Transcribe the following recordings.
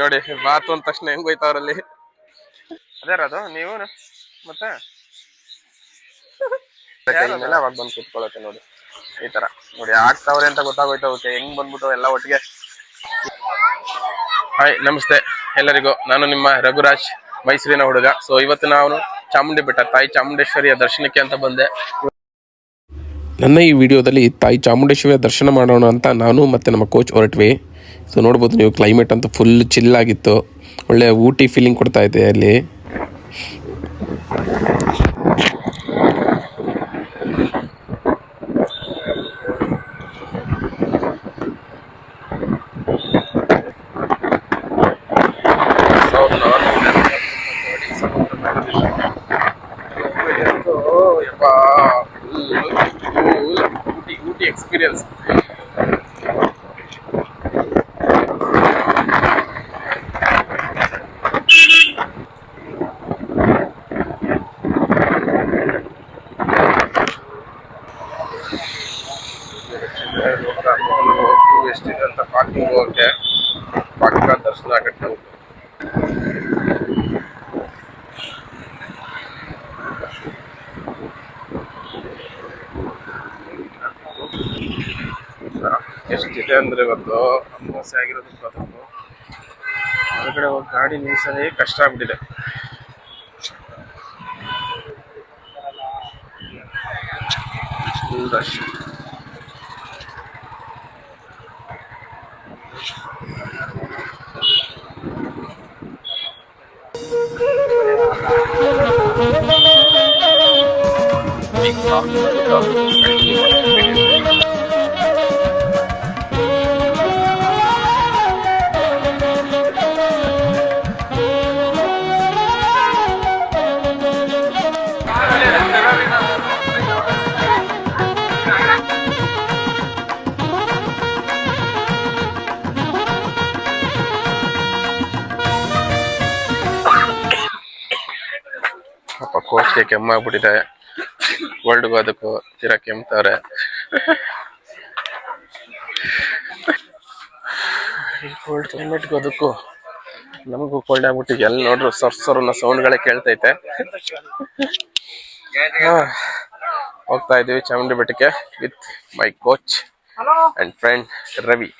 ನೋಡಿ ಬಾತು ಅಂದ ತಕ್ಷಣ ಹೆಂಗ್ ಹೋಯ್ತಾವ್ರಲ್ಲಿ ಅದೇ ಅದು ನೀವು ಮತ್ತೆ? ಮೇಲೆ ಅವಾಗ ಬಂದು ಕೂತ್ಕೊಳ್ಳುತ್ತೆ ನೋಡಿ ಈ ತರ. ನೋಡಿ ಆಗ್ತಾವ್ರೆ ಅಂತ ಗೊತ್ತಾಗೋಯ್ತು ಹೆಂಗ್ ಬಂದ್ಬಿಟ್ಟು ಎಲ್ಲ ಒಟ್ಟಿಗೆ? ಹಾಯ್ ನಮಸ್ತೆ. ಎಲ್ಲರಿಗೂ. ನಾನು ನಿಮ್ಮ ರಘುರಾಜ್ ಮೈಸೂರಿನ ಹುಡುಗ. ಸೊ ಇವತ್ತು ನಾನು ಚಾಮುಂಡಿ ಬೆಟ್ಟ ತಾಯಿ ಚಾಮುಂಡೇಶ್ವರಿಯ ದರ್ಶನಕ್ಕೆ ಅಂತ ಬಂದೆ. ನನ್ನ ಈ ವಿಡಿಯೋದಲ್ಲಿ ತಾಯಿ ಚಾಮುಂಡೇಶ್ವರಿಯ ದರ್ಶನ ಮಾಡೋಣ ಅಂತ ನಾನು ಮತ್ತು ನಮ್ಮ ಕೋಚ್ ಹೊರಟ್ವಿ. ಸೊ ನೋಡ್ಬೋದು ನೀವು ಕ್ಲೈಮೇಟ್ ಅಂತೂ ಫುಲ್ ಚಿಲ್ಲಾಗಿತ್ತು ಒಳ್ಳೆಯ ಒಳ್ಳೆ ಊಟಿ ಫೀಲಿಂಗ್ ಕೊಡ್ತಾ ಇದೆ ಅಲ್ಲಿ ಸೊ ನಾನು ನೋಡಿ ಸಮುದ್ರ ಬೆಟ್ಟದ್ದು ಯಪ್ಪಾ full ಊಟಿ ಊಟಿ ಎಕ್ಸ್ಪೀರಿಯನ್ಸ್ ಎಷ್ಟಿದೆ ಅಂತ ಪಾರ್ಕಿಂಗ್ ಹೋಗಕ್ಕೆ ಪಕ್ಕ ದರ್ಶನ ಆಗಕ್ಕೆ ನಮ್ಗೆ ಎಷ್ಟಿದೆ ಅಂದ್ರೆ ಇವತ್ತು ಅಮಾವಾಸ್ಯೆ ಆಗಿರೋದಕ್ಕೆ ಅದನ್ನು ಹೊರಗಡೆ ಹೋಗಿ ಗಾಡಿ ನಿಲ್ಸೋದೇ ಕಷ್ಟ ಆಗ್ಬಿಟ್ಟಿದೆ. Full ಕೋಚ್ಗೆ ಕೆಮ್ಮಾಗ್ಬಿಟ್ಟಿದೆ ವರ್ಲ್ಡ್ ಅದಕ್ಕೂ ತೀರಾ ಕೆಮ್ತಾರೆ. ಈ ಕೋಲ್ಡ್ ಅದಕ್ಕೂ ನಮಗೂ ಕೋಲ್ಡ್ ಆಗ್ಬಿಟ್ಟಿದೆ. ಎಲ್ಲಿ ನೋಡ್ರು ಸರ್ ಸರ್ ಅನ್ನೋ ಸೌಂಡ್ಗಳೇ ಕೇಳ್ತೈತೆ. ಹೋಗ್ತಾ ಇದೀವಿ ಚಾಮುಂಡಿ ಬೆಟ್ಟಕ್ಕೆ with my coach and friend Ravi.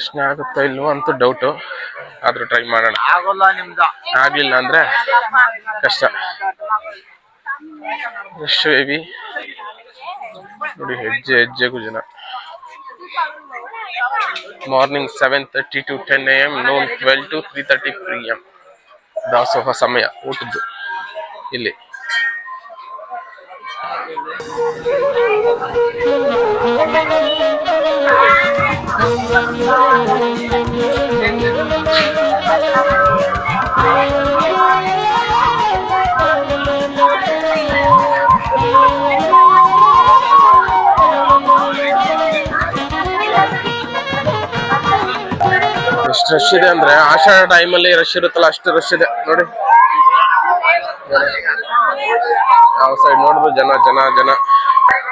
ದರ್ಶನ ಆಗುತ್ತೋ ಇಲ್ವೋ ಅಂತ ಡೌಟು ಆದ್ರೂ ಟ್ರೈ ಮಾಡೋಣ. ಆಗ್ಲಿಲ್ಲ ಅಂದ್ರೆ ಕಷ್ಟ. ರಶ್ ಹೆವಿ ನೋಡಿ ಹೆಜ್ಜೆ ಹೆಜ್ಜೆಗೂ ಜನ morning seven thirty to ten A M noon twelve to three thirty three M ದಾಸೋಹ ಸಮಯ ಊಟದ್ದು. ಇಲ್ಲಿ. ಎಷ್ಟು ರಶ್ ಇದೆ ಅಂದ್ರೆ ಆಷಾಢ ಟೈಮಲ್ಲಿ ರಶ್ ಇರುತ್ತಲ್ಲ ಅಷ್ಟು ರಶ್ ಇದೆ. ನೋಡಿ. ಯಾವ ಸೈಡ್ ನೋಡಿದ್ರು ಜನ ಜನ ಜನ.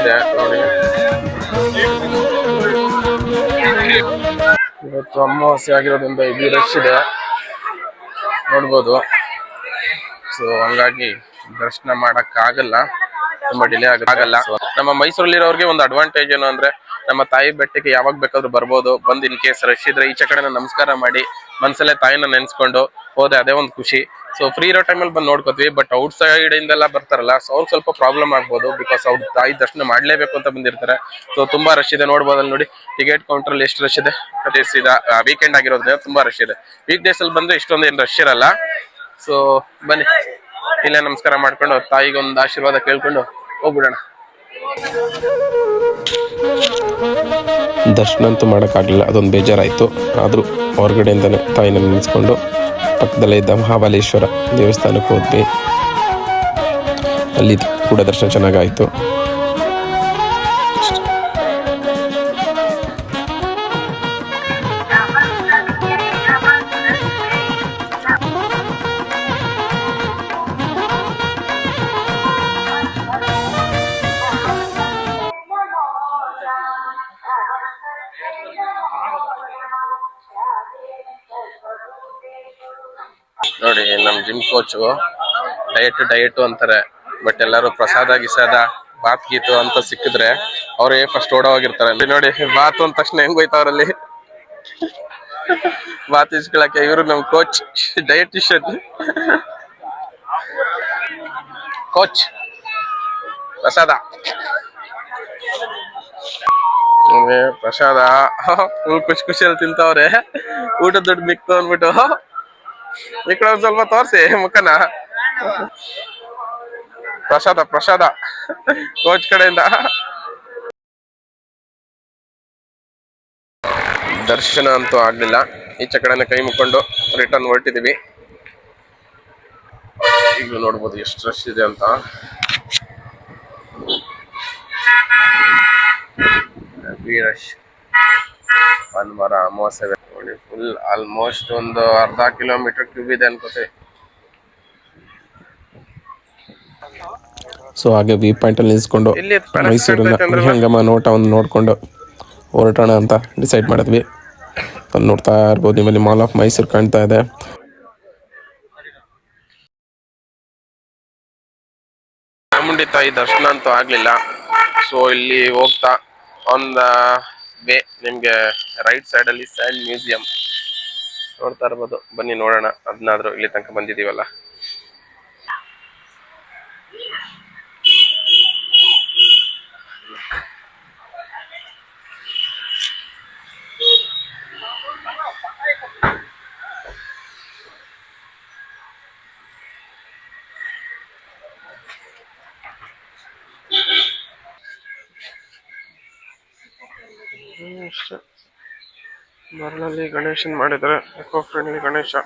ಇದೆ ನೋಡಿ. ಇವತ್ತು ಅಮಾವಾಸ್ಯೆ ಆಗಿರೋದ್ರಿಂದ ಇಲ್ಲಿ ರಶ್ ಇದೆ. ನೋಡ್ಬೋದು. ಸೊ ಹಂಗಾಗಿ ದರ್ಶನ ಮಾಡಕ್ಕಾಗಲ್ಲ. ತುಂಬಾ ಡಿಲೇ ಆಗಲ್ಲ. ನಮ್ಮ ಮೈಸೂರಲ್ಲಿರೋರಿಗೆ ಒಂದು ಅಡ್ವಾಂಟೇಜ್ ಏನು ಅಂದ್ರೆ, ನಮ್ಮ ತಾಯಿ ಬೆಟ್ಟಕ್ಕೆ ಯಾವಾಗ ಬೇಕಾದ್ರೂ ಬರ್ಬೋದು. ಬಂದು ಇನ್ ಕೇಸ್ ರಶ್ ಇದ್ರೆ ಈಚೆ ಕಡೆ ನಮಸ್ಕಾರ ಮಾಡಿ, ಮನ್ಸಲ್ಲೇ ತಾಯಿನ ನೆನ್ಸ್ಕೊಂಡು ಹೋದೆ ಅದೇ ಒಂದು ಖುಷಿ. ಸೊ ಫ್ರೀ ಇರೋ ಟೈಮಲ್ಲಿ ಬಂದು ನೋಡ್ಕೋತೀವಿ. ಬಟ್ ಔಟ್ ಸೈಡ್ ಇಂದೆಲ್ಲ ಬರ್ತಾರಲ್ಲ ಸೊ ಅವ್ರಿಗೆ ಸ್ವಲ್ಪ ಪ್ರಾಬ್ಲಮ್ ಆಗ್ಬೋದು ಬಿಕಾಸ್ ಅವ್ರ ತಾಯಿ ದರ್ಶನ ಮಾಡಲೇಬೇಕು ಅಂತ ಬಂದಿರ್ತಾರೆ. ಸೊ ತುಂಬಾ ರಶ್ ಇದೆ. ನೋಡ್ಬೋದಲ್ಲಿ ನೋಡಿ. ಟಿಕೆಟ್ ಕೌಂಟರ್ ಅಲ್ಲಿ ಎಷ್ಟು ರಶ್ ಇದೆ. ಸೀದಾ ವೀಕೆಂಡ್ ಆಗಿರೋದ್ರಿಂದ ತುಂಬಾ ರಶ್ ಇದೆ. ವೀಕ್ ಡೇಸ್ ಅಲ್ಲಿ ಬಂದ್ರೆ ಇಷ್ಟೊಂದು ಏನು ರಶ್ ಇರಲ್ಲ. ಸೊ ಬನ್ನಿ. ಇಲ್ಲೇ ನಮಸ್ಕಾರ ಮಾಡ್ಕೊಂಡು ತಾಯಿಗೆ ಒಂದು ಆಶೀರ್ವಾದ ಕೇಳ್ಕೊಂಡು ಹೋಗ್ಬಿಡೋಣ. ದರ್ಶನ ಅಂತೂ ಮಾಡೋಕ್ಕಾಗಲಿಲ್ಲ. ಅದೊಂದು ಬೇಜಾರಾಯಿತು. ಆದರೂ ಹೊರಗಡೆಯಿಂದನೇ ತಾಯಿನ ನೆನೆಸ್ಕೊಂಡು ಪಕ್ಕದಲ್ಲೇ ಇದ್ದ ಮಹಾಬಲೇಶ್ವರ ದೇವಸ್ಥಾನಕ್ಕೆ ಹೋದ್ವಿ. ಅಲ್ಲಿ ಕೂಡ ದರ್ಶನ ಚೆನ್ನಾಗಾಯಿತು. ನೋಡಿ, ನಮ್ ಜಿಮ್ ಕೋಚು ಡಯಟ್ ಡಯಟ್ ಅಂತಾರೆ. ಬಟ್ ಎಲ್ಲರೂ ಪ್ರಸಾದ, ಗಿಸಾದ, ಬಾತ್, ಗೀತು ಅಂತ ಸಿಕ್ಕಿದ್ರೆ ಅವರೇ ಫಸ್ಟ್ ಓಡೋಗಿರ್ತಾರೆ ಅಲ್ಲಿ ನೋಡಿ, ಬಾತ್ ಅಂದ ತಕ್ಷಣ ಹೆಂಗ್ ಹೋಯ್ತಾವ್ರಲ್ಲಿ ಬಾತ್ ಇಸ್ಕೊಳಕ್ಕೆ ಇವರು ನಮ್ ಕೋಚ್ ಡಯಟಿಷಿಯನ್ ಕೋಚ್ ಪ್ರಸಾದ. ಪ್ರಸಾದ ಖುಷಿ ಖುಷಿಯಲ್ಲಿ ತಿಂತಾವ್ರೆ. ಊಟ ದುಡ್ಡು ಮಿಕ್ತು ಅಂದ್ಬಿಟ್ಟು. ಈ ಕಡೆ ಸ್ವಲ್ಪ ತೋರ್ಸಿ ಮುಖನ. ಪ್ರಸಾದ ಪ್ರಸಾದ. ಕೋಚ್ ಕಡೆಯಿಂದ. ದರ್ಶನ ಅಂತೂ ಆಗ್ಲಿಲ್ಲ. ಈಚೆ ಕಡೆನೆ ಕೈ ಮುಕ್ಕೊಂಡು ರಿಟರ್ನ್ ಹೊರಟಿದೀವಿ ಈಗ ನೋಡ್ಬೋದು ಎಷ್ಟು ರಶ್ ಇದೆ ಅಂತ. ರಶ್ ಭಾನುವಾರ ಅಮಾವಾಸ್ಯೆ. ನೋಡಿ ಫುಲ್ ಆಲ್ಮೋಸ್ಟ್ ಒಂದು ಅರ್ಧ ಕಿಲೋಮೀಟರ್ ಕ್ಯೂಬ್ ಇದೆ ಅನ್ಕೋತೀವಿ ಸೊ ಹಾಗೆ ವ್ಯೂ ಪಾಯಿಂಟಲ್ಲಿ ನಿಲ್ಸ್ಕೊಂಡು ಮೈಸೂರಿನ ಹಂಗಮ್ಮ ನೋಟ ಒಂದು ನೋಡ್ಕೊಂಡು ಹೊರಟೋಣ ಅಂತ ಡಿಸೈಡ್ ಮಾಡಿದ್ವಿ. ನೋಡ್ತಾ ಇರ್ಬೋದು ನಿಮ್ಮಲ್ಲಿ ಮಾಲ್ ಆಫ್ ಮೈಸೂರು ಕಾಣ್ತಾ ಇದೆ. ಚಾಮುಂಡಿ ತಾಯಿ ದರ್ಶನ ಅಂತೂ ಆಗ್ಲಿಲ್ಲ. ಸೊ ಇಲ್ಲಿ ಹೋಗ್ತಾ ಒಂದು ವೇ ನಿಮ್ಗೆ ರೈಟ್ ಸೈಡ್ ಅಲ್ಲಿ ಸ್ಯಾಂಡ್ ಮ್ಯೂಸಿಯಂ ನೋಡ್ತಾ ಇರ್ಬೋದು. ಬನ್ನಿ ನೋಡೋಣ. ಅದನ್ನಾದ್ರೂ ಇಲ್ಲಿ ತನಕ ಬಂದಿದೀವಲ್ಲ ಅಷ್ಟೇ ಮರಳಲ್ಲಿ ಗಣೇಶನ್ ಮಾಡಿದ್ದಾರೆ. Eco friendly Ganesha.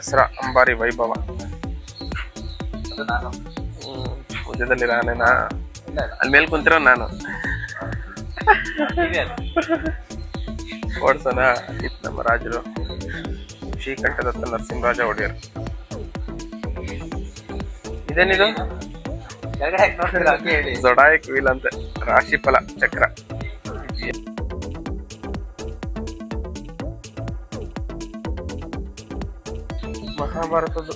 ದಸರಾ ಅಂಬಾರಿ ವೈಭವ. ಮಧ್ಯದಲ್ಲಿ ನಾನೇನಾ ಅಲ್ಲಿ ಮೇಲೆ ಕುಂತಿರೋ ನಾನು. ಓಡ್ಸೋಣ ಇತ್ತು ನಮ್ಮ ರಾಜರು. ಶ್ರೀಕಂಠದತ್ತ ನರಸಿಂಹರಾಜ ಒಡೆಯರ್. ಇದೇನಿದು? ಜೊಡಾಯಕ್ ವೀಲ್ ಅಂತೆ. ರಾಶಿಫಲ ಚಕ್ರ. ಮಹಾಭಾರತದ್ದು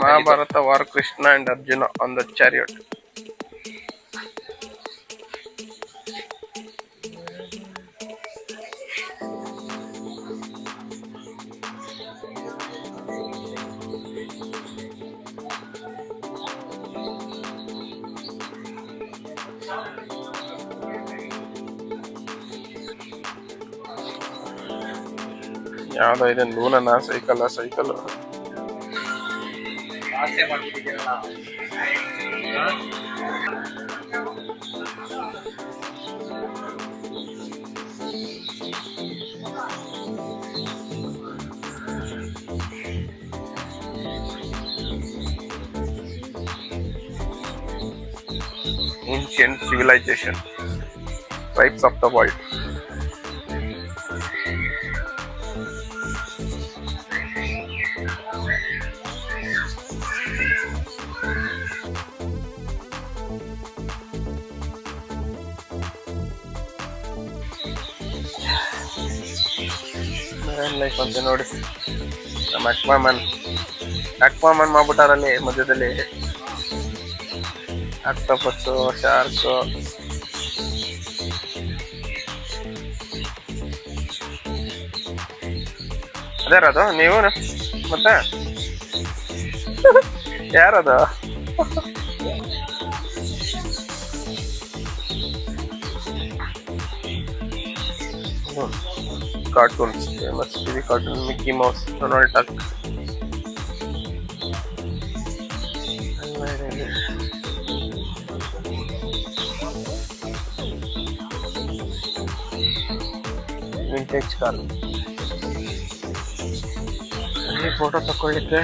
Mahabharata war Krishna and Arjuna on the chariot ಯಾವುದೋ ಇದನ್ನು ನೂಲನ ಆ ಸೈಕಲ್ ಆ cycle. Instant dualisation types of the white marine life ಅಂತ ನೋಡಿ. ನಮ್ಮ ಅಕ್ಮಾಮನ್ ಅಕ್ಮಾಮನ್ ಮಾಡ್ಬಿಟ್ಟಾರಲ್ಲಿ ಮಧ್ಯದಲ್ಲಿ. ಆಕ್ಟೋಪಸ್ಸು ಶಾರ್ಕು. ಅದೇರದು ನೀವು ಮತ್ತೆ? ಯಾರದು? Cartoons famous TV cartoon Mickey Mouse Donald Duck vintage car ಅಲ್ಲಿ ಫೋಟೋ ತಕೊಳ್ಳಿಕ್ಕೆ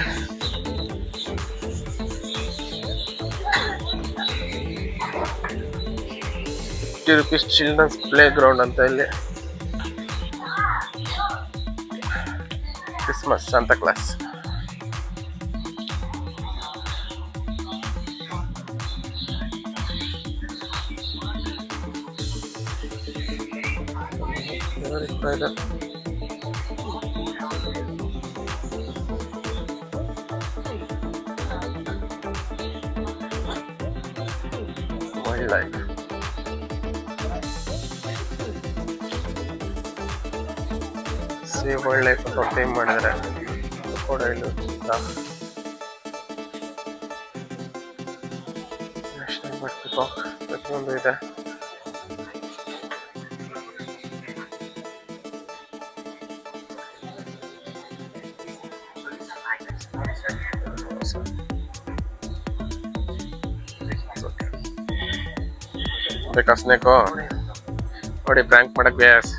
fifty rupees children's playground ಅಂತ ಇಲ್ಲಿ Christmas Santa Claus wildlife save wildlife ಒಳ್ಳೆ ಟೈಮ್ ಮಾಡಿದ್ರೆ ಕೂಡ ಇಲ್ಲಿ ನ್ಯಾಷನಲ್ ಪಿಕಾಕ್ ಪ್ರತಿಯೊಂದು ಇದೆ. ಬೇಕಾ ಸ್ನೇಕು? ನೋಡಿ ಬ್ರ್ಯಾಂಕ್ ಮಾಡಕ್ ಬೇಸ್.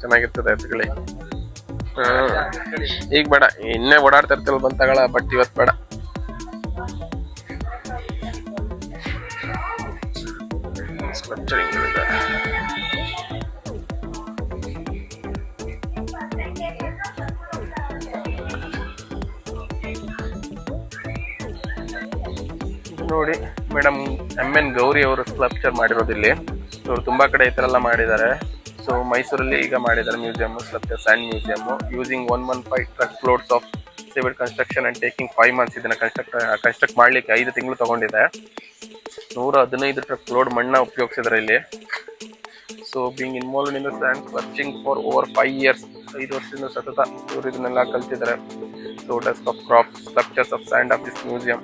ಚೆನ್ನಾಗಿರ್ತದೆ ಹ್ಮ್ ಈಗ ಬೇಡ, ಇನ್ನೇ ಓಡಾಡ್ತಾ ಬಂದ್ ತಗೊಳ ಬಟ್ ಇವತ್ ಬೇಡ. ನೋಡಿ ಮೇಡಮ್ ಎಂ ಎನ್ ಗೌರಿ ಅವರು ಸ್ಕಲ್ಪ್ಚರ್ ಮಾಡಿರೋದಿಲ್ಲಿ. ಇವರು ತುಂಬಾ ಕಡೆ ಈ ತರ ಎಲ್ಲ ಮಾಡಿದ್ದಾರೆ. ಸೊ ಮೈಸೂರಲ್ಲಿ ಈಗ ಮಾಡಿದ್ದಾರೆ museum Satya sand museum using one one five truck floors of civil construction and taking five months ಇದನ್ನ ಕನ್ಸ್ಟ್ರಕ್ಟ್ ಕನ್ಸ್ಟ್ರಕ್ಟ್ ಮಾಡ್ಲಿಕ್ಕೆ ಐದು ತಿಂಗಳು ತಗೊಂಡಿದೆ. ನೂರ ಹದಿನೈದು ಟ್ರಕ್ ಲೋಡ್ ಮಣ್ಣ ಉಪಯೋಗಿಸಿದ್ರೆ ಇಲ್ಲಿ. So being involve in the sand searching for over five years ಐದು ವರ್ಷದಿಂದ ಸತತ ಇವರು ಇದನ್ನೆಲ್ಲ ಕಲ್ತಿದ್ದಾರೆ so desk of crop structures of sand of this museum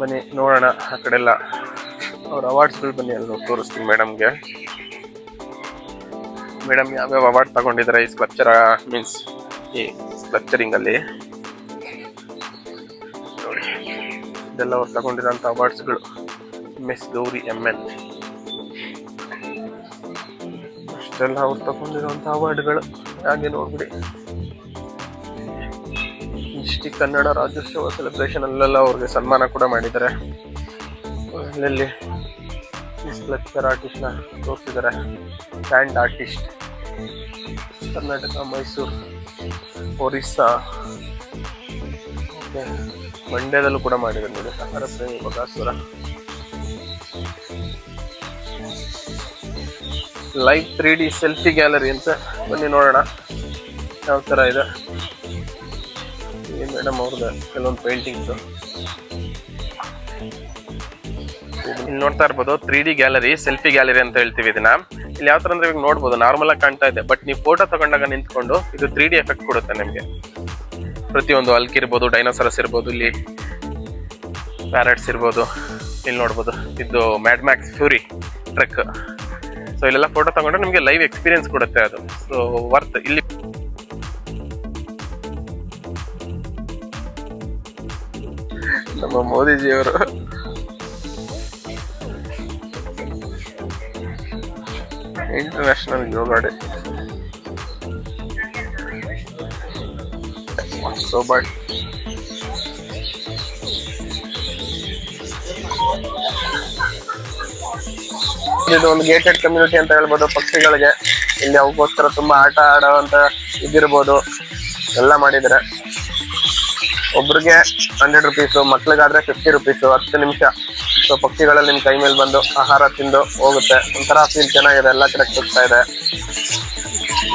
ಬನ್ನಿ, ನೋಡೋಣ ಆ ಕಡೆ ಎಲ್ಲ ಅವ್ರ ಅವಾರ್ಡ್ಸ್ಗಳು ಬನ್ನಿ ಅಲ್ಲಿ ತೋರಿಸ್ತೀನಿ ಮೇಡಮ್ಗೆ ಮೇಡಮ್, ಯಾವ್ಯಾವ ಅವಾರ್ಡ್ ತಗೊಂಡಿದ್ದಾರೆ ಈ ಸ್ಕಲ್ಪ್ಚರ್ ಮೀನ್ಸ್ ಈ ಸ್ಕಲ್ಪ್ಚರಿಂಗ್ ಅಲ್ಲಿ? ಇದೆಲ್ಲ ಅವ್ರು ತಗೊಂಡಿರೋಂಥ ಅವಾರ್ಡ್ಸ್ಗಳು ಮಿಸ್ ಗೌರಿ ಎಂ ಎಲ್ ಅಷ್ಟೆಲ್ಲ ಅವ್ರು ತಗೊಂಡಿರೋಂಥ ಅವಾರ್ಡ್ಗಳು ಹಾಗೆ ನೋಡ್ಬಿಡಿ. ಡಿಸ್ಟಿಕ್ ಕನ್ನಡ ರಾಜ್ಯೋತ್ಸವ ಸೆಲೆಬ್ರೇಷನ್ ಅಲ್ಲೆಲ್ಲ ಅವ್ರಿಗೆ ಸನ್ಮಾನ ಕೂಡ ಮಾಡಿದ್ದಾರೆ. ಅಲ್ಲಲ್ಲಿ ಸ್ಕಲ್ಪ್ಚರ್ ಆರ್ಟಿಸ್ಟ್ನ ತೋರಿಸಿದ್ದಾರೆ ಸ್ಯಾಂಡ್ ಆರ್ಟಿಸ್ಟ್ ಕರ್ನಾಟಕ ಮೈಸೂರು ಒರಿಸ್ಸಾ ಮಂಡ್ಯದಲ್ಲೂ ಕೂಡ ಮಾಡಿದ್ದಾರೆ ನೋಡಿ ಸಹಾರ ಪ್ರೇಮಿ ಬಗಾಸುರ live three D selfie gallery ಅಂತ ಬನ್ನಿ ನೋಡೋಣ ಯಾವ ಥರ ಇದೆ ಮೇಡಮ್ ಅವ್ರದ್ದು ಕೆಲವೊಂದು ಪೇಂಟಿಂಗ್ಸು ಇಲ್ಲಿ ನೋಡ್ತಾ ಇರ್ಬೋದು three D gallery selfie gallery ಅಂತ ಹೇಳ್ತೀವಿ ಇದನ್ನ. ಇಲ್ಲಿ ಯಾವ ತರ ಅಂದ್ರೆ ಇವಾಗ ನೋಡ್ಬೋದು ನಾರ್ಮಲ್ ಆಗಿ ಕಾಣ್ತಾ ಇದೆ ಬಟ್ ನೀವು ಫೋಟೋ ತಗೊಂಡಾಗ ನಿಂತ್ಕೊಂಡು ಇದು ತ್ರೀ ಡಿ ಎಫೆಕ್ಟ್ ಕೊಡುತ್ತೆ ನಿಮಗೆ. ಪ್ರತಿಯೊಂದು ಅಲ್ಕ್ ಇರ್ಬೋದು ಡೈನೋಸರಸ್ ಇರ್ಬೋದು, ಇಲ್ಲಿ ಪ್ಯಾರಟ್ಸ್ ಇರ್ಬೋದು, ಇಲ್ಲಿ ನೋಡ್ಬೋದು, ಇದು Mad Max Fury truck so ಇಲ್ಲೆಲ್ಲ ಫೋಟೋ ತಗೊಂಡ್ರೆ ನಿಮಗೆ ಲೈವ್ ಎಕ್ಸ್ಪೀರಿಯನ್ಸ್ ಕೊಡುತ್ತೆ ಅದು. ಸೊ ವರ್ತ್ ಇಲ್ಲಿ ನಮ್ಮ ಮೋದಿಜಿಯವರು international yoga day so but ಇದು ಒಂದು ಗೇಟೆಡ್ ಕಮ್ಯುನಿಟಿ ಅಂತ ಹೇಳ್ಬೋದು. ಪಕ್ಷಿಗಳಿಗೆ ಇಲ್ಲಿ ಅವಕ್ಕೋಸ್ಕರ ತುಂಬಾ ಆಟ ಆಡುವಂತ ಇದಿರ್ಬೋದು ಎಲ್ಲ ಮಾಡಿದರೆ ಒಬ್ರಿಗೆ ಹಂಡ್ರೆಡ್ ರುಪೀಸು ಮಕ್ಳಿಗಾದ್ರೆ ಫಿಫ್ಟಿ ರುಪೀಸು ಹತ್ತು ನಿಮಿಷ. ಸೊ ಪಕ್ಷಿಗಳಲ್ಲಿ ನಿಮ್ ಕೈ ಮೇಲೆ ಬಂದು ಆಹಾರ ತಿಂದು ಹೋಗುತ್ತೆ. ಒಂಥರ ಫೀಲ್ ಚೆನ್ನಾಗಿದೆ. ಎಲ್ಲ ಕಡೆ ಸಿಗ್ತಾ ಇದೆ.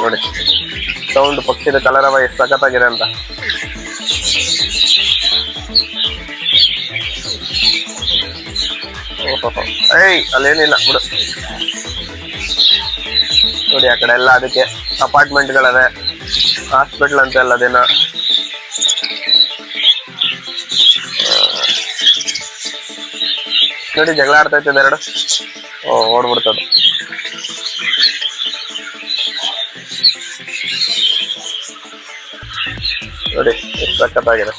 ನೋಡಿ. ಸೌಂಡ್ ಪಕ್ಷಿದ ಕಲರವ ಎಷ್ಟು ಸಖತ್ತಾಗಿದೆ ಅಂತ. ಏಯ್, ಅಲ್ಲೇನಿಲ್ಲ. ಬಿಡು. ನೋಡಿ, ಆ ಕಡೆ ಎಲ್ಲ ಅದಕ್ಕೆ ಅಪಾರ್ಟ್ಮೆಂಟ್ಗಳವೆ ಹಾಸ್ಪಿಟ್ಲ್ ಅಂತ ಎಲ್ಲ ಅದೇನ. ನೋಡಿ ಜಗಳ ಆಡ್ತಾ ಇರ್ತದೆ ಎರಡು ಓ, ಓಡ್ಬಿಡ್ತದೆ. ನೋಡಿ, ಎಷ್ಟು ಸಖತ್ತಾಗಿದೆ.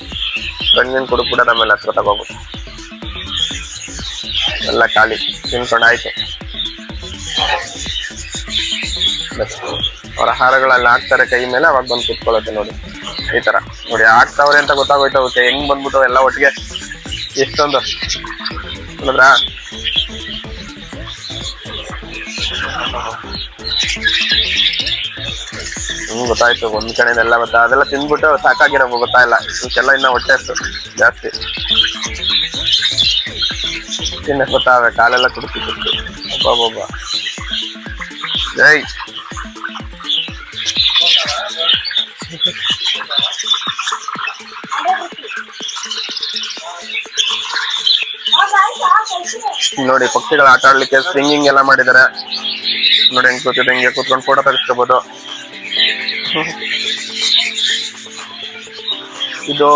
ಕಣ್ಣಿನ ಕುಡುಕ್ ಕೂಡ ನಮ್ಮೆಲ್ಲ ಹತ್ರ ತಗೋಬೋದು ಎಲ್ಲ ಖಾಲಿ, ತಿನ್ಕೊಂಡು ಆಯ್ತು. ಬಸ್ ಅವ್ರ ಆಹಾರಗಳೆಲ್ಲ ಹಾಕ್ತಾರೆ ಕೈ ಮೇಲೆ, ಅವಾಗ ಬಂದು ಕುತ್ಕೊಳ್ಳುತ್ತೆ ನೋಡಿ. ಈ ತರ. ನೋಡಿ, ಹಾಕ್ತಾವ್ರೆ ಅಂತ ಗೊತ್ತಾಗೋಯ್ತು ಅವಕ್ಕೆ ಹೆಂಗ್ ಬಂದ್ಬಿಟ್ಟು ಎಲ್ಲ ಒಟ್ಟಿಗೆ ಎಷ್ಟೊಂದು. ನೋಡಿದ್ರಾ ಹ್ಮ್, ಗೊತ್ತಾಯ್ತು. ಒಂದ್ ಕಡೆಯಿಂದ ಎಲ್ಲ ಗೊತ್ತಾ ಅದೆಲ್ಲ ತಿಂದ್ಬಿಟ್ಟು ಸಾಕಾಗಿರೋ ಗೊತ್ತಾಯಿಲ್ಲ ಇವಕ್ಕೆಲ್ಲ ಇನ್ನ ಹೊಟ್ಟೆ ಜಾಸ್ತಿ. ತಿನ್ನ ಗೊತ್ತಾಗ ಕಾಲೆಲ್ಲ ಕುಡ್ತಿ ಕುಡ್ತಿ ಒಬ್ಬೊಬ್ಬ ನೋಡಿ, ಪಕ್ಷಿಗಳ ಆಟ ಆಡ್ಲಿಕ್ಕೆ ಸ್ವಿಂಗಿಂಗ್ ಎಲ್ಲ ಮಾಡಿದ್ದಾರೆ ನೋಡಿ, ಹೆಂಗ್ ಕೂತಿದೆ, ಹಿಂಗೆ ಕೂತ್ಕೊಂಡು ಫೋಟೋ ತೆಗಿಸ್ಕೋಬಹುದು ಇದು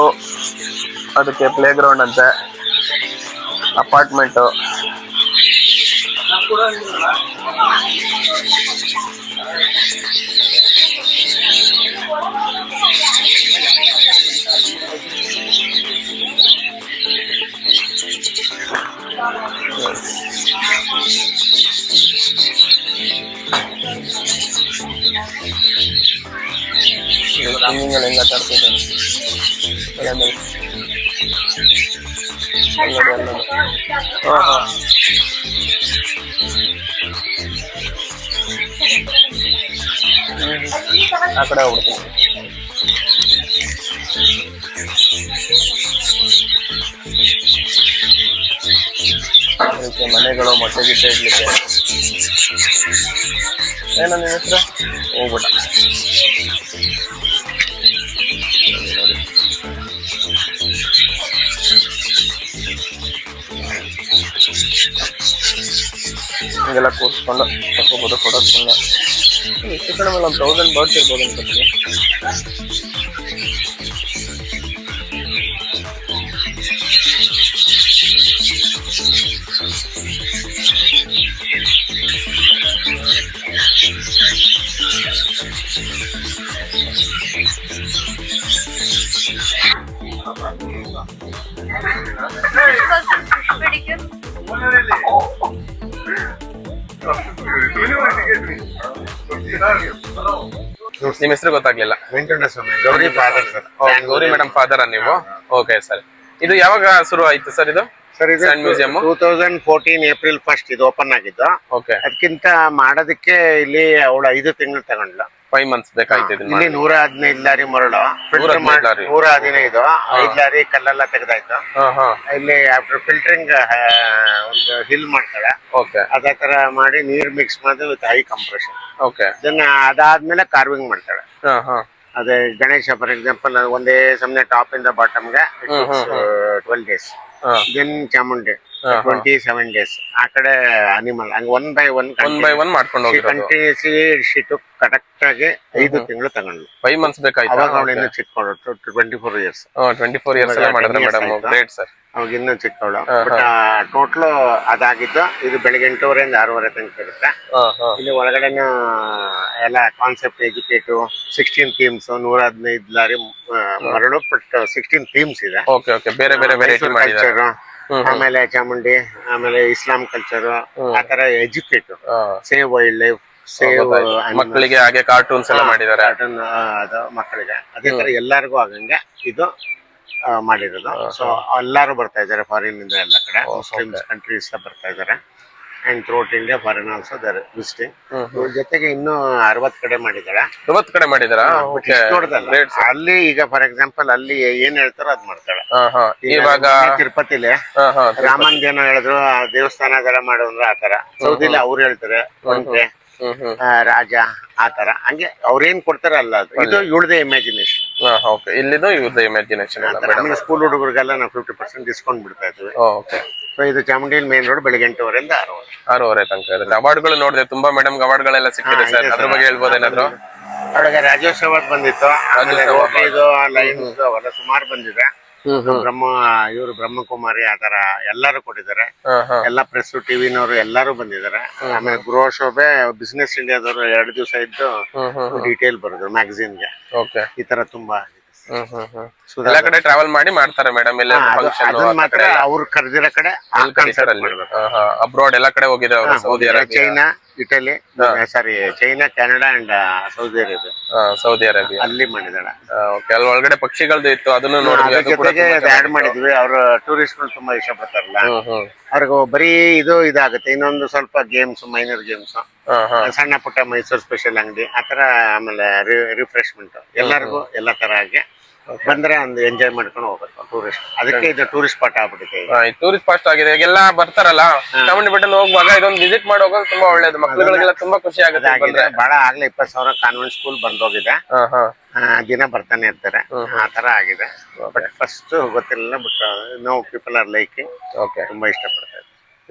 ಅದಕ್ಕೆ ಪ್ಲೇ ಗ್ರೌಂಡ್ ಅಂತೆ. ಅಪಾರ್ಟ್ಮೆಂಟ್ ಸ್ವಿಮ್ಮಿಂಗ್ ಎಲ್ಲ ಹೆಂಗ ಆಟಾಡ್ತಿದ್ದಾರೆ ಎಲ್ಲ ನೋಡಿ. ಅಲ್ಲಿ ನೋಡಿ, ಅಲ್ಲಿ ನೋಡಿ. ಹಾ ಹಾ ಹ್ಮ್. ಆ ಕಡೆ ಹೋಗ್ಬಿಡ್ತೀನಿ ಅದಕ್ಕೆ ಮನೆಗಳು ಮೊಟ್ಟೆ ಗಿಟ್ಟೆ ಇಡ್ಲಿಕ್ಕೆ ಏನೋ ನಿಮ್ಮ ಹೆಸರು ಹೋಗ್ಬಿಟ್ಟ ಹಿಂಗೆಲ್ಲ ಕೂರಿಸ್ಕೊಂಡು ತಗೋಬೋದು ಫೋಟೋಸ್ಗಳನ್ನ ಹೆಚ್ಚು ಕಡಿಮೆ ಒಂದು ತೌಸಂಡ್ ಬರ್ಡ್ಸ್ ಇರ್ಬೋದು ಅನ್ಕೋತೀನಿ ನಿಮ್ಮ ಹೆಸರು ಗೊತ್ತಾಗ್ಲಿಲ್ಲ. ಗೌರಿ ಮೇಡಮ್ ಫಾದರ್ ನೀವು? Okay sir. ಇದು ಯಾವಾಗ ಶುರು ಆಯ್ತು ಸರ್ ಇದು? ಸರ್ ಇದು? Two thousand fourteen April first ಇದು ಓಪನ್ ಆಗಿದ್ದು. ಓಕೆ ಅದಕ್ಕಿಂತ ಮಾಡೋದಕ್ಕೆ ಇಲ್ಲಿ ಅವಳು ಐದು ತಿಂಗಳು ತಗೊಂಡ್ಲು ಫೈವ್ ಮಂತ್ಸ್ ಬೇಕಾಯ್ತು ಇದನ್ನ ಇಲ್ಲಿ ನೂರ ಹದಿನೈದು ಲಾರಿ ಮರಳು. ಫಿಲ್ಟರ್ ಹದಿನೈದು ಲಾರಿ. ನೂರ ಹದಿನೈದು ಐದು ಲಾರಿ ಕಲ್ಲೆಲ್ಲ ತೆಗೆದಾಯ್ತು. ಹಾ ಹಾ. ಇಲ್ಲಿ ಆಫ್ಟರ್ ಫಿಲ್ಟರಿಂಗ್ ಒಂದು ಹಿಲ್ ಮಾಡ್ತಾಳೆ ಓಕೆ ಅದೇ ತರ ಮಾಡಿ ನೀರ್ ಮಿಕ್ಸ್ ಮಾಡಿ ವಿತ್ ಹೈ ಕಂಪ್ರೆಷನ್ ಓಕೆ ಇದನ್ನ ಅದಾದ್ಮೇಲೆ ಕಾರ್ವಿಂಗ್ ಮಾಡ್ತಾಳೆ ಹಾ ಹಾ. ಅದೇ ಗಣೇಶ ಫಾರ್ ಎಕ್ಸಾಂಪಲ್ ಒಂದೇ ಸಮನೆ ಟಾಪ್ ಇಂದ ಬಾಟಮ್ಗೆ ಹ್ಮ್, ಹ್ಮ್, twelve days then Chamundi twenty seven days ಆ ಕಡೆ ಅನಿಮಲ್ ಹಂಗ one by one one by one ಮಾಡ್ಕೊಂಡು ಹೋಗಿರೋದು. ಕಂಟಿನ್ಯೂಸ್ಲಿ ಶೀಟು ಕರೆಕ್ಟ್ ಆಗಿ ಐದು ತಿಂಗಳು ತಗೊಂಡು ಫೈವ್ ಮಂತ್ಸ್ ಬೇಕಾಯ್ತು? ಅವಾಗ ಅವಳು ಚಿಕ್ಕ twenty four years twenty four years ಎಲ್ಲ ಮಾಡಿದ್ರೆ ಮೇಡಮ್ ಗ್ರೇಟ್ ಸರ್ ಅವಾಗ ಇನ್ನೂ ಚಿಕ್ಕವಳು. ಬಟ್ ಟೋಟಲ್ ಅದಾಗಿದ್ದು ಇದು ಬೆಳಿಗ್ಗೆ ಎಂಟೂವರೆಯಿಂದ ಆರೂವರೆ ತನಕ ಇರುತ್ತೆ. ಇಲ್ಲಿ ಒಳಗಡೆನೂ ಎಲ್ಲ ಕಾನ್ಸೆಪ್ಟ್ ಎಜುಕೇಟು ಸಿಕ್ಸ್ಟೀನ್ ಥೀಮ್ಸ್ ನೂರ ಹದಿನೈದು ಲಾರಿ ಮರಳು ಬಟ್ ಸಿಕ್ಸ್ಟೀನ್ ಥೀಮ್ಸ್ ಇದೆ. ಬೇರೆ ಬೇರೆ ಕಲ್ಚರ್ ಆಮೇಲೆ ಚಾಮುಂಡಿ ಆಮೇಲೆ ಇಸ್ಲಾಂ ಕಲ್ಚರ್ ಆ ತರ educate save wildlife save ಮಕ್ಕಳಿಗೆ ಹಾಗೆ ಕಾರ್ಟೂನ್ಸ್ ಎಲ್ಲ ಮಾಡಿದ್ದಾರೆ. ಕಾರ್ಟೂನ್ ಅದು ಮಕ್ಕಳಿಗೆ. ಅದೇ ತರ ಎಲ್ಲರಿಗೂ ಆಗಂಗೆ ಇದು ಮಾಡಿರೋದು. ಸೊ ಎಲ್ಲರೂ ಬರ್ತಾ ಇದ್ದಾರೆ ಫಾರಿನ್ ಇಂದ ಎಲ್ಲ ಕಡೆ. ಮುಸ್ಲಿಮ್ಸ್ ಕಂಟ್ರೀಸ್ ಬರ್ತಾ ಇದ್ದಾರೆ. And throughout India foreign also they're visiting ಜೊತೆಗೆ ಇನ್ನು ಅರವತ್ ಕಡೆ ಮಾಡಿದಾರೆ ಅರವತ್ ಕಡೆ ಮಾಡಿದಾರ? ಅಲ್ಲಿ ಈಗ ಫಾರ್ ಎಕ್ಸಾಂಪಲ್ ಅಲ್ಲಿ ಏನ್ ಹೇಳ್ತಾರೋ ಅದ್ ಮಾಡ್ತಾಳೆ ಇವಾಗ ತಿರುಪತಿಲಿ ಏನೋ ಹೇಳಿದ್ರು ದೇವಸ್ಥಾನ ತರ ಮಾಡೋದ್ರ ಆತರ ಸೌದಿಲಿ ಅವ್ರು ಹೇಳ್ತಾರೆ ರಾಜ ಆತರ ಹಂಗೆ ಅವ್ರೇನ್ ಕೊಡ್ತಾರ ಅಲ್ಲ ಅದು. ಇದು ಇವಳದೇ ಇಮ್ಯಾಜಿನೇಷನ್ ಓಕೆ ಇಲ್ಲಿದು ಇವ್ರದ್ದು ಇಮ್ಯಾಜಿನೇಷನ್ ಎಲ್ಲ ಮೇಡಮ್ ಆಮೇಲೆ ಸ್ಕೂಲ್ ಹುಡುಗರಿಗೆಲ್ಲ ನಾವು ಫಿಫ್ಟಿ ಪರ್ಸೆಂಟ್ ಡಿಸ್ಕೌಂಟ್ ಬಿಡ್ತಾ ಇದ್ವಿ ಓಕೆ ಸೊ ಇದು ಚಾಮುಂಡಿ ಮೇನ್ ರೋಡ್ ಬೆಳಿಗ್ಗೆ ಎಂಟುವರೆಯಿಂದ ಆರೂವರೆ. ಆರೂವರೆ ತನಕ ಇರುತ್ತೆ. ಅವಾರ್ಡ್ಗಳು ನೋಡಿದೆ ತುಂಬಾ ಮೇಡಮ್ ಅವಾರ್ಡ್ಗಳೆಲ್ಲ ಸಿಕ್ಕಿದೆ ಸರ್ ಅದ್ರ ಬಗ್ಗೆ ಹೇಳ್ಬೋದು ಏನಾದ್ರು? ಅವಳಿಗೆ ರಾಜ್ಯೋತ್ಸವ ಬಂದಿತ್ತು. ಆಮೇಲೆ ರೋಟಿದು ಲೈನ್ಸ್ ಅವೆಲ್ಲ ಸುಮಾರು ಬಂದಿದೆ. ಬ್ರಹ್ಮ ಇವರು ಬ್ರಹ್ಮಕುಮಾರಿ ಆತರ ಎಲ್ಲರೂ ಕೊಟ್ಟಿದ್ದಾರೆ. ಎಲ್ಲಾ ಪ್ರೆಸ್ ಟಿವಿನವರು ಎಲ್ಲರೂ ಬಂದಿದ್ದಾರೆ. ಆಮೇಲೆ ಗೃಹ ಶೋಭೆ ಬಿಸ್ನೆಸ್ ಇಂಡಿಯಾದವರು ಎರಡು ದಿವಸ ಇದ್ದು ಡಿಟೇಲ್ ಹ್ಮ್ ಡೀಟೇಲ್ಗೆ ಈ ತರ ತುಂಬಾ ಎಲ್ಲ ಕಡೆ ಟ್ರಾವೆಲ್ ಮಾಡಿ ಮಾಡ್ತಾರೆ ಮೇಡಮ್ ಎಲ್ಲ ಅವ್ರು ಕರೆದಿರೋ ಕಡೆ ಅಬ್ರಾಡ್ ಎಲ್ಲ ಕಡೆ ಹೋಗಿದ್ದಾರೆ China Italy sorry China Canada and Saudi Arabia. Saudi Arabia. ಅಲ್ಲಿ ಮಾಡಿದಾಳೆ. ಓಕೆ ಅಲ್ಲಿ ಒಳಗಡೆ ಪಕ್ಷಿಗಳದ್ದು ಇತ್ತು ಅದನ್ನು ಜೊತೆಗೆ ಆಡ್ ಮಾಡಿದ್ವಿ ಅವ್ರು ಟೂರಿಸ್ಟ್ಗಳು ತುಂಬಾ ಇಷ್ಟ ಪಡ್ತಾರಲ್ಲ ಅವ್ರಿಗೆ ಬರೀ ಇದು ಇದಾಗುತ್ತೆ ಇನ್ನೊಂದು ಸ್ವಲ್ಪ ಗೇಮ್ಸ್ ಮೈನರ್ ಗೇಮ್ಸ್ ಸಣ್ಣ ಪುಟ್ಟ ಮೈಸೂರು ಸ್ಪೆಷಲ್ ಅಂಗಡಿ ಆತರ ಆಮೇಲೆ ರಿಫ್ರೆಶ್ಮೆಂಟ್ ಎಲ್ಲರಿಗೂ ಎಲ್ಲ ತರ ಆಗಿ ಬಂದ್ರೆ ಒಂದು ಎಂಜಾಯ್ ಮಾಡ್ಕೊಂಡು ಹೋಗ್ಬೇಕು ಟೂರಿಸ್ಟ್ ಅದಕ್ಕೆ ಇದು ಟೂರಿಸ್ಟ್ ಸ್ಪಾಟ್ ಆಗ್ಬಿಟ್ಟಿದೆ ಈಗ. ಟೂರಿಸ್ಟ್ ಫಾಸ್ಟ್ ಆಗಿದೆ. ಈಗೆಲ್ಲ ಬರ್ತಾರಲ್ಲ ಚಾಮುಂಡಿ ಬೆಟ್ಟ ಹೋಗುವಾಗ ಇದೊಂದು ವಿಸಿಟ್ ಮಾಡಿ ಹೋಗೋದು ತುಂಬಾ ಒಳ್ಳೇದು. ಮಕ್ಕಳುಗಳಿಗೆಲ್ಲ ತುಂಬಾ ಖುಷಿ ಆಗುತ್ತೆ ಬಂದ್ರೆ. ಬಹಳ ಆಗ್ಲೇ ಇಪ್ಪತ್ತು ಸಾವಿರ ಕಾನ್ವೆಂಟ್ ಸ್ಕೂಲ್ ಬಂದೋಗಿದೆ. ಹೋಗಿದೆ ಹಾ. ಆ, ದಿನ ಬರ್ತಾನೆ ಇರ್ತಾರೆ. ಆ ತರ ಆಗಿದೆ. ಬಟ್ ಫಸ್ಟ್ ಗೊತ್ತಿರಲಿಲ್ಲ but no people are like okay ತುಂಬಾ ಇಷ್ಟಪಡ್ತಾರೆ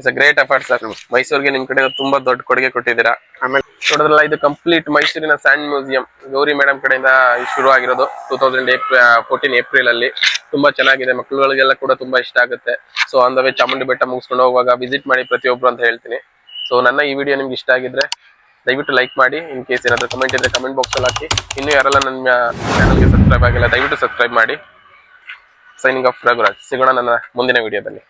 it's a great effort sir ಮೈಸೂರಿಗೆ ನಿಮ್ ಕಡೆ ತುಂಬಾ ದೊಡ್ಡ ಕೊಡುಗೆ ಕೊಟ್ಟಿದ್ದೀರಾ. ಆಮೇಲೆ ನೋಡೋದ್ರಲ್ಲ, ಇದು ಕಂಪ್ಲೀಟ್ ಮೈಸೂರಿನ ಸ್ಯಾಂಡ್ ಮ್ಯೂಸಿಯಂ ಗೌರಿ ಮೇಡಮ್ ಕಡೆಯಿಂದ ಶುರು ಆಗಿರೋದು ಟೂ ತೌಸಂಡ್ ಫೋರ್ಟೀನ್ ಏಪ್ರಿಲ್ ಅಲ್ಲಿ ತುಂಬಾ ಚೆನ್ನಾಗಿದೆ, ಮಕ್ಕಳುಗಳಿಗೆಲ್ಲ ಕೂಡ ತುಂಬಾ ಇಷ್ಟ ಆಗುತ್ತೆ. So on the way Chamundi ಬೆಟ್ಟ ಮುಗಿಸ್ಕೊಂಡು ಹೋಗುವಾಗ ವಿಸಿಟ್ ಮಾಡಿ ಪ್ರತಿಯೊಬ್ರು ಅಂತ ಹೇಳ್ತೀನಿ. ಸೊ ನನ್ನ ಈ ವಿಡಿಯೋ ನಿಮ್ಗೆ ಇಷ್ಟ ಆಗಿದ್ರೆ ದಯವಿಟ್ಟು ಲೈಕ್ ಮಾಡಿ. ಇನ್ ಕೇಸ್ ಏನಾದರೂ ಕಮೆಂಟ್ ಇದ್ರೆ ಕಮೆಂಟ್ ಬಾಕ್ಸ್ ಅಲ್ಲಿ ಹಾಕಿ. ಇನ್ನೂ ಯಾರೆಲ್ಲ ನನ್ನ ಚಾನಲ್ಗೆ ಸಬ್ಸ್ಕ್ರೈಬ್ ಆಗಿಲ್ಲ, ದಯವಿಟ್ಟು ಸಬ್ಸ್ಕ್ರೈಬ್ ಮಾಡಿ. Signing off Raghuraj. ಸಿಗೋಣ ನನ್ನ ಮುಂದಿನ ವಿಡಿಯೋದಲ್ಲಿ